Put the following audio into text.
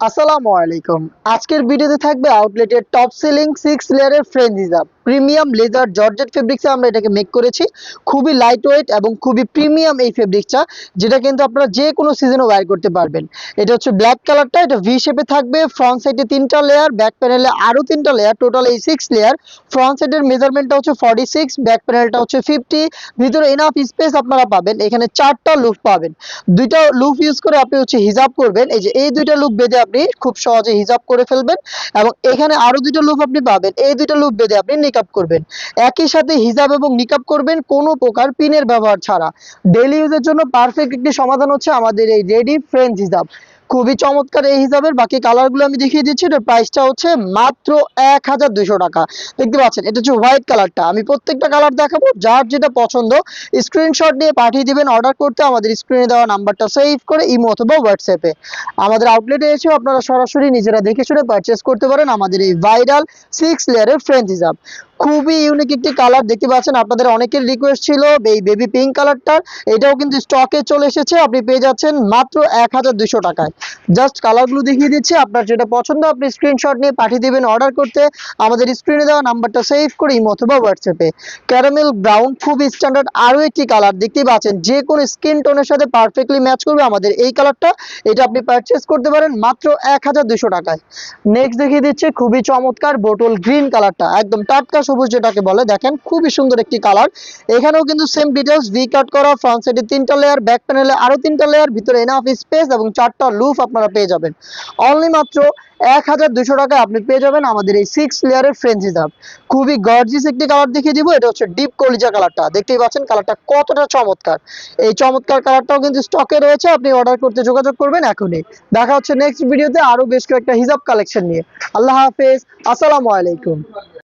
আসসালামু আলাইকুম। আজকের ভিডিওতে থাকবে আউটলেটের টপ সেলিং সিক্স লেয়ারের French hijab premium laser georgette ফেব্রিক্সে আমরা এটাকে মেক করেছি। খুবই লাইট ওয়েট এবং খুবই প্রিমিয়াম এই ফেব্রিক্সটা যেটা কিন্তু আপনারা যে কোনো সিজনে ওয়্যার করতে পারবেন। এটা হচ্ছে ব্ল্যাক কালারটা এটা ভি শেপে থাকবে। ফ্রন্ট সাইডে তিনটা লেয়ার ব্যাক প্যানেলে আরও তিনটা লেয়ার টোটাল এই সিক্স লেয়ার ফ্রন্ট সাইডের মেজারমেন্টটা হচ্ছে ফর্টি সিক্স ব্যাক প্যানেলটা হচ্ছে ফিফটি ভিতরে এনাফ স্পেস আপনারা পাবেন। এখানে চারটা লুপ পাবেন। দুইটা লুপ ইউজ করে আপনি হচ্ছে হিজাব করবেন। এই যে এই দুইটা লুপ বেঁধে আপনি খুব সহজে হিজাব করে ফেলবেন এবং এখানে আরও দুটো লুপ আপনি পাবেন। এই দুটো লুপ বেঁধে আপনি নিকাপ করবেন। একই সাথে হিজাব এবং নিকাপ করবেন কোনো প্রকার পিনের ব্যবহার ছাড়া। ডেইলি ইউজের জন্য পারফেক্ট একটি সমাধান হচ্ছে আমাদের এই রেডি ফ্রেঞ্চ হিজাব। খুবই চমৎকার এই হিসাবের, বাকি কালারগুলো আমি দেখিয়ে দিচ্ছি, এটার প্রাইসটা হচ্ছে মাত্র এক হাজার টাকা। দেখতে পাচ্ছেন, এটা হচ্ছে হোয়াইট কালারটা আমি প্রত্যেকটা কালার দেখাবো, যার যেটা পছন্দ স্ক্রিনশট নিয়ে পাঠিয়ে দিবেন অর্ডার করতে আমাদের স্ক্রিনে দেওয়া নাম্বারটা সেভ করে ইমো অথবা হোয়াটসঅ্যাপে আমাদের আউটলেটে এসেও আপনারা সরাসরি নিজেরা দেখে শুনে পারচেস করতে পারেন আমাদের এই ভাইরাল সিক্স লেয়ারের ফ্রেঞ্চ হিসাব খুবই ইউনিক একটি কালার দেখতে পাচ্ছেন, আপনাদের অনেকের রিকোয়েস্ট ছিল এই বেবি পিঙ্ক কালারটার এটাও কিন্তু স্টকে চলে এসেছে। আপনি পেয়ে যাচ্ছেন মাত্র এক টাকায়। জাস্ট কালারগুলো দেখিয়ে দিচ্ছি। আপনার যেটা পছন্দ, আপনি স্ক্রিনশট নিয়ে পাঠিয়ে দিবেন অর্ডার করতে। আমাদের স্ক্রিনে দেওয়া নাম্বারটা সেভ করে ইমো অথবা হোয়াটসঅ্যাপে ক্যারামেল ব্রাউন খুব স্ট্যান্ডার্ড আরও একটি কালার দেখতেই পাচ্ছেন, যে কোনো স্কিন টোনের সাথে পারফেক্টলি ম্যাচ করবে আমাদের এই কালারটা এটা আপনি পারচেস করতে পারেন মাত্র এক টাকায়। নেক্সট দেখিয়ে দিচ্ছে, খুবই চমৎকার বোটল গ্রিন কালারটা একদম টাটকা সবুজ যেটাকে বলে, দেখেন খুবই সুন্দর একটি কালার এখানেও কিন্তু সেম ডিটেলস ভি কাট করা ফ্রন্ট সাইডে তিনটা লেয়ার ব্যাক প্যানেলে আরও তিনটা লেয়ার ভিতরে এনাফ স্পেস এবং চারটা লুফ আপনারা পেয়ে যাবেন। অনলি মাত্র এক হাজার দুশো টাকায় আপনি পেয়ে যাবেন আমাদের এই সিক্স লেয়ারের ফ্রেঞ্চ হিসাব খুবই গর্জিস একটি কালার দেখিয়ে দিব, এটা হচ্ছে ডিপ কলিজা কালারটা দেখতেই পাচ্ছেন কালারটা কতটা চমৎকার। এই চমৎকার কালারটাও কিন্তু স্টকে রয়েছে, আপনি অর্ডার করতে যোগাযোগ করবেন এখনই। দেখা হচ্ছে নেক্সট ভিডিওতে আরও বেশ কয়েকটা হিজাব কালেকশন নিয়ে। আল্লাহ হাফেজ, আসসালামু আলাইকুম।